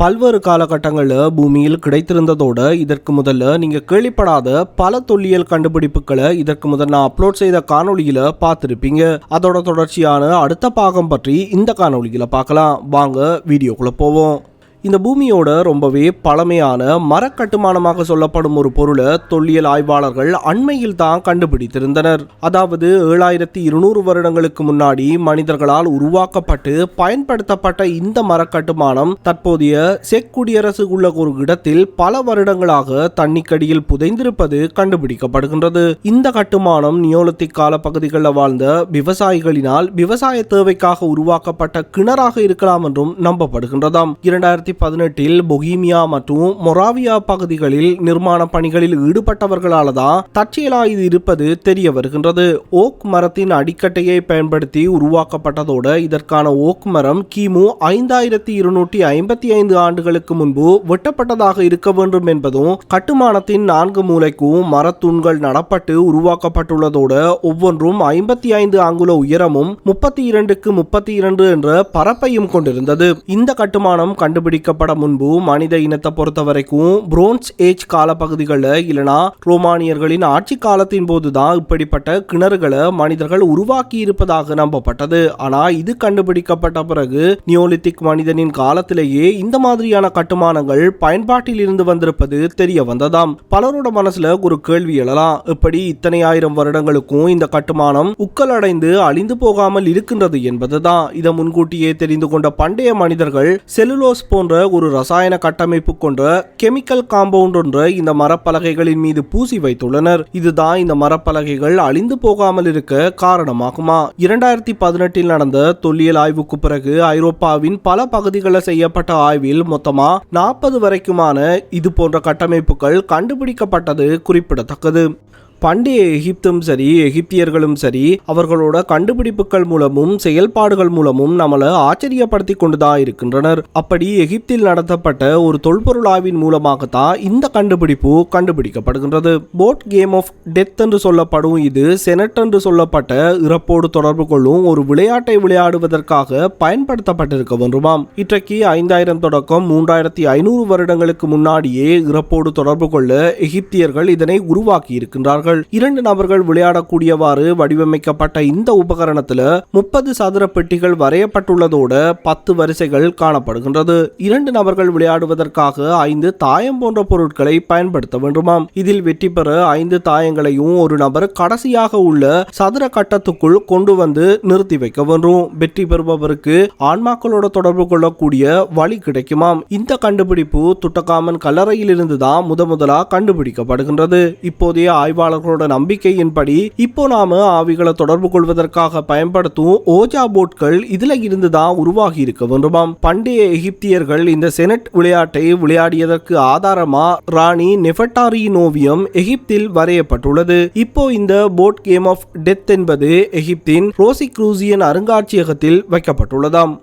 பல்வேறு காலகட்டங்களில் பூமியில் கிடைத்திருந்ததோடு இதற்கு முதல்ல நீங்கள் கேள்விப்படாத பல தொல்லியல் கண்டுபிடிப்புகளை இதற்கு முதல் நான் அப்லோட் செய்த காணொலியில் பார்த்துருப்பீங்க. அதோட தொடர்ச்சியான அடுத்த பாகம் பற்றி இந்த காணொலியில் பார்க்கலாம். வாங்க வீடியோக்குள்ளே போவோம். இந்த பூமியோட ரொம்பவே பழமையான மரக்கட்டுமானமாக சொல்லப்படும் ஒரு பொருளை தொல்லியல் ஆய்வாளர்கள் அண்மையில் தான் கண்டுபிடித்திருந்தனர். அதாவது ஏழாயிரத்தி இருநூறு வருடங்களுக்கு முன்னாடி மனிதர்களால் உருவாக்கப்பட்டு பயன்படுத்தப்பட்ட இந்த மரக்கட்டுமானம் தற்போதைய செக் குடியரசு உள்ள ஒரு இடத்தில் பல வருடங்களாக தண்ணிக்கடியில் புதைந்திருப்பது கண்டுபிடிக்கப்படுகின்றது. இந்த கட்டுமானம் நியோலத்திக் கால பகுதிகளில் வாழ்ந்த விவசாயிகளினால் விவசாய தேவைக்காக உருவாக்கப்பட்ட கிணறாக இருக்கலாம் என்றும் நம்பப்படுகின்றதாம். இரண்டாயிரத்தி பதினெட்டில் பொஹீமியா மற்றும் மொராவியா பகுதிகளில் நிர்மாண பணிகளில் ஈடுபட்டவர்களால் தான் தற்செயலா இது இருப்பது தெரிய வருகின்றது. ஓக் மரத்தின் அடிக்கட்டையை பயன்படுத்தி உருவாக்கப்பட்டதோடு இதற்கான ஓக் மரம் கிமு ஐந்தாயிரத்தி இருநூற்றி ஐம்பத்தி ஐந்து ஆண்டுகளுக்கு முன்பு வெட்டப்பட்டதாக இருக்க வேண்டும் என்பதும் கட்டுமானத்தின் நான்கு மூலைக்கும் மரத்தூண்கள் நடப்பட்டு உருவாக்கப்பட்டுள்ளதோடு ஒவ்வொன்றும் ஐம்பத்தி ஐந்து அங்குல உயரமும் முப்பத்தி இரண்டுக்கு முப்பத்தி இரண்டு என்ற பரப்பையும் கொண்டிருந்தது. இந்த கட்டுமானம் கண்டுபிடி அறிவிக்கப்பட முன்பு மனித இனத்தை பொறுத்த வரைக்கும் புரோன்ஸ் ஏஜ் காலப்பகுதிகளில் இல்லைனா ரோமானியர்களின் ஆட்சி காலத்தின் போதுதான் இப்படிப்பட்ட கிணறுகளை மனிதர்கள் உருவாக்கி இருப்பதாக நம்பப்பட்டது. ஆனால் இது கண்டுபிடிக்கப்பட்ட பிறகு நியோலித்திக் மனிதனின் காலத்திலேயே இந்த மாதிரியான கட்டுமானங்கள் பயன்பாட்டில் இருந்து வந்திருப்பது தெரிய வந்ததாம். பலரோட மனசுல ஒரு கேள்வி எழலாம். இப்படி இத்தனை ஆயிரம் வருடங்களுக்கும் இந்த கட்டுமானம் உக்கலடைந்து அழிந்து போகாமல் இருக்கின்றது என்பதுதான். இதை முன்கூட்டியே தெரிந்து கொண்ட பண்டைய மனிதர்கள் செலுலோஸ் போன்ற ஒரு ரசாயன கட்டமைப்பு கொண்ட கெமிக்கல் காம்பவுண்ட் ஒன்றை இந்த மரப்பலகைகளின் மீது பூசி வைத்துள்ளனர். இதுதான் இந்த மரப்பலகைகள் அழிந்து போகாமல் இருக்க காரணமாகுமா? இரண்டாயிரத்தி பதினெட்டில் நடந்த தொல்லியல் ஆய்வுக்கு பிறகு ஐரோப்பாவின் பல பகுதிகளில் செய்யப்பட்ட ஆய்வில் மொத்தமா நாற்பது வரைக்குமான இது போன்ற கட்டமைப்புகள் கண்டுபிடிக்கப்பட்டது குறிப்பிடத்தக்கது. பண்டைய எகிப்தும் சரி எகிப்தியர்களும் சரி அவர்களோட கண்டுபிடிப்புகள் மூலமும் செயல்பாடுகள் மூலமும் நம்மளை ஆச்சரியப்படுத்தி கொண்டுதான் இருக்கின்றனர். அப்படி எகிப்தில் நடத்தப்பட்ட ஒரு தொல்பொருள் ஆய்வின் மூலமாகத்தான் இந்த கண்டுபிடிப்பு கண்டுபிடிக்கப்படுகின்றது. போட் கேம் ஆஃப் டெத் என்று சொல்லப்படும் இது செனட் என்று சொல்லப்பட்ட இறப்போடு தொடர்பு கொள்ளும் ஒரு விளையாட்டை விளையாடுவதற்காக பயன்படுத்தப்பட்டிருக்க வேண்டுமாம். இன்றைக்கு ஐந்தாயிரம் தொடக்கம் மூன்றாயிரத்தி ஐநூறு வருடங்களுக்கு முன்னாடியே இறப்போடு தொடர்பு கொள்ள எகிப்தியர்கள் இதனை உருவாக்கி இருக்கின்றார்கள் இரண்டு நபர்கள் விளையாடக்கூடியவாறு வடிவமைக்கப்பட்ட இந்த உபகரணத்துல முப்பது சதுர பெட்டிகள் வரையப்பட்டுள்ளதோட பத்து வரிசைகள் காணப்படுகின்றது. இரண்டு நபர்கள் விளையாடுவதற்காக ஐந்து தாயம் போன்ற பொருட்களை பயன்படுத்த வேண்டுமாம். இதில் வெற்றி பெற ஐந்து தாயங்களையும் ஒரு நபர் கடைசியாக உள்ள சதுர கட்டத்துக்குள் கொண்டு வந்து நிறுத்தி வைக்க வேண்டும். வெற்றி பெறுபவருக்கு ஆன்மாக்களோட தொடர்பு கொள்ளக்கூடிய வழி கிடைக்குமாம். இந்த கண்டுபிடிப்பு துட்டகாமன் கல்லறையில் இருந்துதான் முத முதலா கண்டுபிடிக்கப்படுகின்றது. இப்போதைய ஆய்வாளர் அவர்களோட நம்பிக்கையின்படி இப்போ நாம ஆவிகளை தொடர்பு கொள்வதற்காக பயன்படுத்தும் ஓஜா போட்கள் இதுல இருந்துதான் உருவாகி இருக்க வேண்டுமாம். பண்டைய எகிப்தியர்கள் இந்த செனட் விளையாட்டை விளையாடியதற்கு ஆதாரமா ராணி நெஃபட்டாரியின் ஓவியம் எகிப்தில் வரையப்பட்டுள்ளது. இப்போ இந்த போட் கேம் ஆஃப் டெத் என்பது எகிப்தின் ரோசி குரூசியன் அருங்காட்சியகத்தில் வைக்கப்பட்டுள்ளதாம்.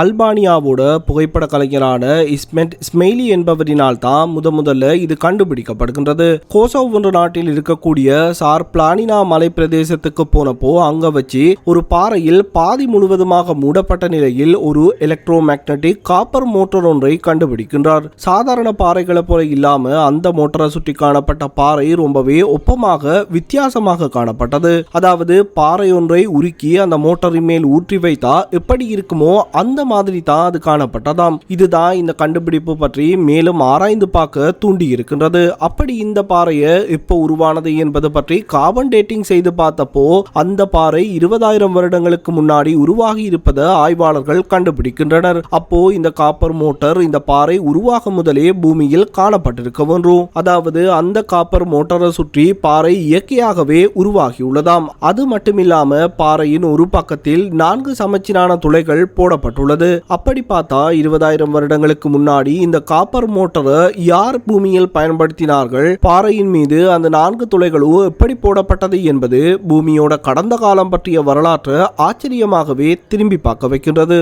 அல்பானியாவோட புகைப்பட கலைஞரான இஸ்மெண்ட் ஸ்மெய்லி என்பவரினால் தான் முத முதல்ல இது கண்டுபிடிக்கப்படுகின்றது. கோசோவ் என்ற நாட்டில் இருக்கக்கூடிய சார் பிளானினா மலை பிரதேசத்துக்கு போனப்போ அங்க வச்சு ஒரு பாறையில் பாதி முழுவதுமாக மூடப்பட்ட நிலையில் ஒரு எலக்ட்ரோ மேக்னட்டிக் காப்பர் மோட்டார் ஒன்றை கண்டுபிடிக்கின்றார். சாதாரண பாறைகளை போல இல்லாம அந்த மோட்டரை சுற்றி காணப்பட்ட பாறை ரொம்பவே ஒப்பமாக வித்தியாசமாக காணப்பட்டது. அதாவது பாறை ஒன்றை உருக்கி அந்த மோட்டரின் மேல் ஊற்றி வைத்தா எப்படி இருக்குமோ அந்த மாதிரி தான் அது காணப்பட்டதாம். இதுதான் இந்த கண்டுபிடிப்பு பற்றி மேலும் ஆராய்ந்து பார்க்க தூண்டி இருக்கின்றது. அப்படி இந்த பாறையை எப்போ உருவானது என்பது பற்றி கார்பன் டேட்டிங் செய்து பார்த்தப்போ அந்த பாறை இருபதாயிரம் வருடங்களுக்கு முன்னாடி உருவாகி இருப்பதை ஆய்வாளர்கள் கண்டுபிடிக்கின்றனர். அப்போ இந்த காப்பர் மோட்டார் இந்த பாறை உருவாக முதலே பூமியில் காணப்பட்டிருக்க வேண்டும் அதாவது அந்த காப்பர் மோட்டாரை சுற்றி பாறை இயற்கையாகவே உருவாகியுள்ளதாம் அது மட்டுமில்லாம பாறையின் ஒரு பக்கத்தில் நான்கு சமச்சீரான துளைகள் போடப்பட்டுள்ளது. அப்படி பார்த்தா இருபதாயிரம் வருடங்களுக்கு முன்னாடி இந்த காப்பர் மோட்டரை யார் பூமியில் பயன்படுத்தினார்கள்? பாறையின் மீது அந்த நான்கு துளைகளும் எப்படி போடப்பட்டது என்பது பூமியோட கடந்த காலம் பற்றிய வரலாற்றை ஆச்சரியமாகவே திரும்பி பார்க்க வைக்கின்றது.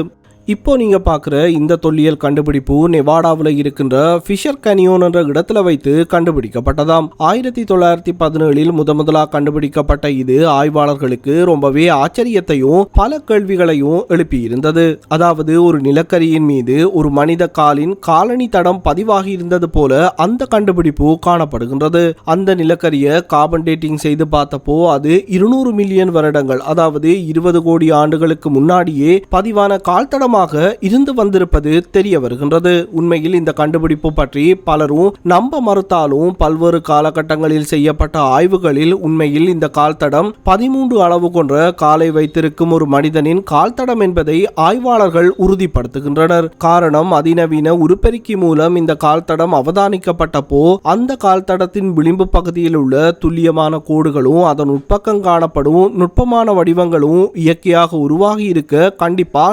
இப்போ நீங்க பார்க்குற இந்த தொல்லியல் கண்டுபிடிப்பு நெவாடாவில் இருக்கின்ற ஃபிஷர் கனியோன் என்ற இடத்துல வைத்து கண்டுபிடிக்கப்பட்டதாம். ஆயிரத்தி தொள்ளாயிரத்தி பதினேழில் முத முதலா கண்டுபிடிக்கப்பட்ட இது ஆய்வாளர்களுக்கு ரொம்பவே ஆச்சரியத்தையும் பல கேள்விகளையும் எழுப்பியிருந்தது. அதாவது ஒரு நிலக்கரியின் மீது ஒரு மனித காலின் காலனி தடம் பதிவாகி இருந்தது போல அந்த கண்டுபிடிப்பு காணப்படுகின்றது. அந்த நிலக்கரியை கார்பன் டேட்டிங் செய்து பார்த்தப்போ அது இருநூறு மில்லியன் வருடங்கள் அதாவது இருபது கோடி ஆண்டுகளுக்கு முன்னாடியே பதிவான காலமாக இருந்து வந்திருப்பது தெரிய வருகின்றது. உண்மையில் இந்த கண்டுபிடிப்பு பற்றி பலரும் நம்ப மறுத்தாலும் பல்வேறு காலகட்டங்களில் செய்யப்பட்ட ஆய்வுகளில் உண்மையில் இந்த கால்தடம் பதிமூன்று அளவு கொண்ட காலை வைத்திருக்கும் ஒரு மனிதனின் கால்தடம் என்பதை ஆய்வாளர்கள் உறுதிப்படுத்துகின்றனர். காரணம் அதிநவீன உருப்பெருக்கி மூலம் இந்த கால்தடம் அவதானிக்கப்பட்டப்போ அந்த கால்தடத்தின் விளிம்பு பகுதியில் உள்ள துல்லியமான கோடுகளும் அதன் உட்பக்கம் காணப்படும் நுட்பமான வடிவங்களும் இயற்கையாக உருவாகி இருக்க கண்டிப்பா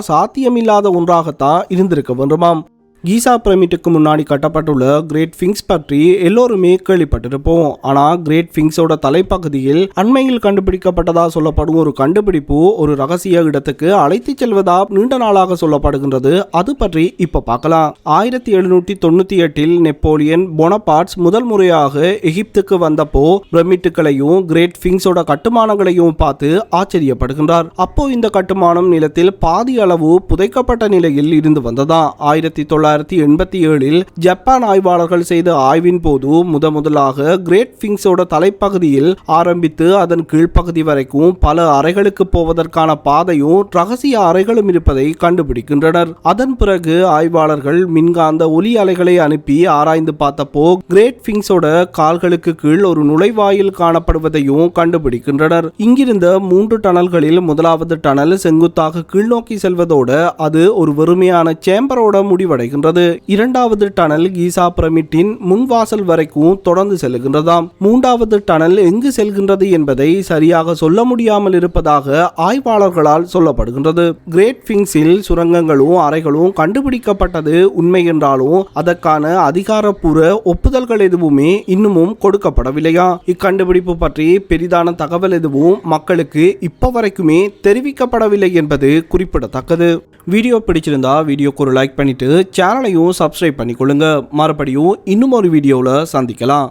இல்லாத ஒன்றாகத்தான் இருந்திருக்க வேண்டுமாம். கீசா பிரமிட்டுக்கு முன்னாடி கட்டப்பட்டுள்ள கிரேட் ஃபிங்ஸ் பற்றி எல்லோருமே கேள்விப்பட்டிருப்போம். ஆனால் கிரேட் ஃபிங்ஸோட தலைப்பகுதியில் அண்மையில் கண்டுபிடிக்கப்பட்டதா சொல்லப்படும் ஒரு கண்டுபிடிப்பு ஒரு ரகசிய இடத்துக்கு அழைத்து செல்வதா நீண்ட நாளாக சொல்லப்படுகின்றது. அது பற்றி இப்போ பார்க்கலாம். ஆயிரத்தி எழுநூற்றி தொண்ணூற்றி எட்டில் நெப்போலியன் பொனபார்ட்ஸ் முதல் முறையாக எகிப்துக்கு வந்தப்போ பிரமிட்டுகளையும் கிரேட் ஃபிங்ஸோட கட்டுமானங்களையும் பார்த்து ஆச்சரியப்படுகின்றார். அப்போ இந்த கட்டுமானம் நிலத்தில் பாதி அளவு புதைக்கப்பட்ட நிலையில் இருந்து வந்ததா? ஆயிரத்தி தொள்ளாயிரத்தி எண்பத்தி ஏழில் ஜப்பான் ஆய்வாளர்கள் செய்த ஆய்வின் போது முத முதலாக கிரேட் ஃபிங்ஸோட தலைப்பகுதியில் ஆரம்பித்து அதன் கீழ்ப்பகுதி வரைக்கும் பல அறைகளுக்கு போவதற்கான பாதையும் ரகசிய அறைகளும் இருப்பதை கண்டுபிடிக்கின்றனர். அதன் பிறகு ஆய்வாளர்கள் மின்காந்த ஒலி அலைகளை அனுப்பி ஆராய்ந்து பார்த்தப்போ கிரேட் ஃபிங்ஸோட கால்களுக்கு கீழ் ஒரு நுழைவாயில் காணப்படுவதையும் கண்டுபிடிக்கின்றனர். இங்கிருந்த மூன்று டனல்களில் முதலாவது டனல் செங்குத்தாக கீழ்நோக்கி செல்வதோடு அது ஒரு வெறுமையான சேம்பரோட செல்கின்றது. இரண்டாவது டனல் கீசா பிரமிட்டின் முன்வாசல் வரைக்கும் தொடர்ந்து செல்கின்றதாம். மூன்றாவது டனல் எங்கு செல்கின்றது என்பதை சரியாக சொல்ல முடியாமல் இருப்பதாக ஆய்வாளர்களால் சொல்லப்படுகின்றது. கிரேட் பிங்ஸில் சுரங்கங்களும் அறைகளும் கண்டுபிடிக்கப்பட்டது உண்மை என்றாலும் அதற்கான அதிகாரப்பூர்வ ஒப்புதல்கள் எதுவுமே இன்னமும் கொடுக்கப்படவில்லையா? இக்கண்டுபிடிப்பு பற்றி பெரிதான தகவல் எதுவும் மக்களுக்கு இப்ப வரைக்குமே தெரிவிக்கப்படவில்லை என்பது குறிப்பிடத்தக்கது. வீடியோ பிடிச்சிருந்தா வீடியோக்கு ஒரு லைக் பண்ணிவிட்டு சேனலையும் சப்ஸ்கிரைப் பண்ணிக்கொள்ளுங்க. மறுபடியும் இன்னும் ஒரு வீடியோவில் சந்திக்கலாம்.